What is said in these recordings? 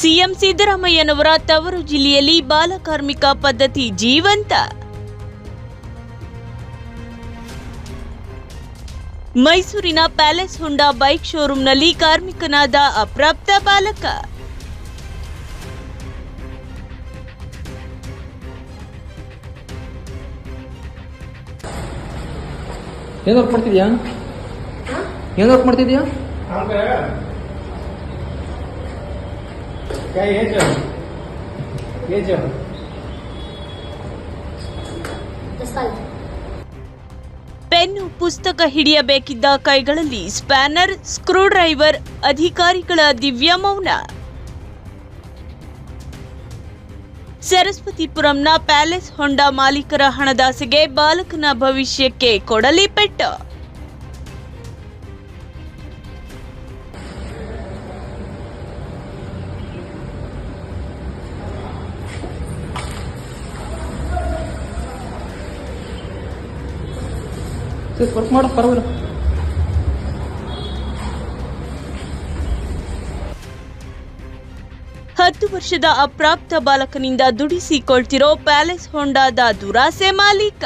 CM ಸಿದ್ದರಾಮಯ್ಯನವರ ತವರು ಜಿಲ್ಲೆಯಲ್ಲಿ ಬಾಲಕಾರ್ಮಿಕ ಪದ್ಧತಿ ಜೀವಂತ. ಮೈಸೂರಿನ ಪ್ಯಾಲೇಸ್ ಹೊಂಡಾ ಬೈಕ್ ಶೋರೂಂನಲ್ಲಿ ಕಾರ್ಮಿಕನಾದ ಅಪ್ರಾಪ್ತ ಬಾಲಕ. ಏನ್ ವರ್ಕ್ ಮಾಡ್ತಿದ್ಯಾ? ಏನ್ ವರ್ಕ್ ಮಾಡ್ತಿದ್ಯಾ? क्या ये जो ये जो ಪೆನ್ನು ಪುಸ್ತಕ ಹಿಡಿಯಬೇಕಿದ್ದ ಕೈಗಳಲ್ಲಿ ಸ್ಪ್ಯಾನರ್ ಸ್ಕ್ರೂ ಡ್ರೈವರ್ ಅಧಿಕಾರಿಗಳ ದಿವ್ಯ ಮೌನ ಸರಸ್ವತಿಪುರಂನ ಪ್ಯಾಲೇಸ್ ಹೊಂಡಾ ಮಾಲೀಕರ ಹಣದಾಸೆಗೆ ಬಾಲಕನ ಭವಿಷ್ಯಕ್ಕೆ ಕೊಡಲಿ ಪೆಟ್ಟು ವರ್ಕ್ ಮಾಡೋ ಪರವಾಗಿಲ್ಲ ಹತ್ತು ವರ್ಷದ ಅಪ್ರಾಪ್ತ ಬಾಲಕನಿಂದ ದುಡಿಸಿಕೊಳ್ತಿರೋ ಪ್ಯಾಲೇಸ್ ಹೊಂಡಾದ ದುರಾಸೆ ಮಾಲೀಕ.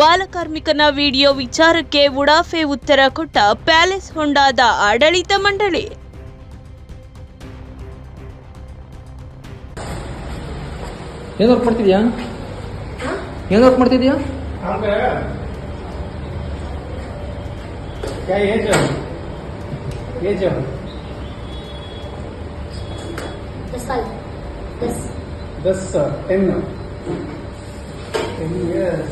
ಬಾಲಕಾರ್ಮಿಕನ ವಿಡಿಯೋ ವಿಚಾರಕ್ಕೆ ಉಡಾಫೆ ಉತ್ತರ ಕೊಟ್ಟ ಪ್ಯಾಲೇಸ್ ಹೊಂಡಾದ ಆಡಳಿತ ಮಂಡಳಿ. ಏನು ವರ್ಕ್ ಮಾಡ್ತಿದ್ಯಾ ಏನು ವರ್ಕ್ ಮಾಡ್ತಿದ್ಯಾ काम करेगा क्या ये जो ये जो दस टेन टेन इयर्स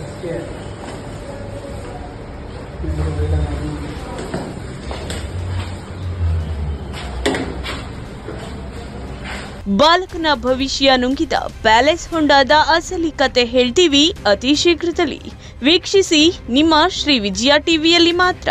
ಬಾಲಕನ ಭವಿಷ್ಯ ನುಂಗಿದ ಪ್ಯಾಲೇಸ್ ಹೊಂಡಾದ ಅಸಲಿ ಕತೆ ಹೇಳ್ತೀವಿ ಅತಿ ಶೀಘ್ರದಲ್ಲಿ. ವೀಕ್ಷಿಸಿ ನಿಮ್ಮ ಶ್ರೀ ವಿಜಯ ಟಿವಿಯಲ್ಲಿ ಮಾತ್ರ.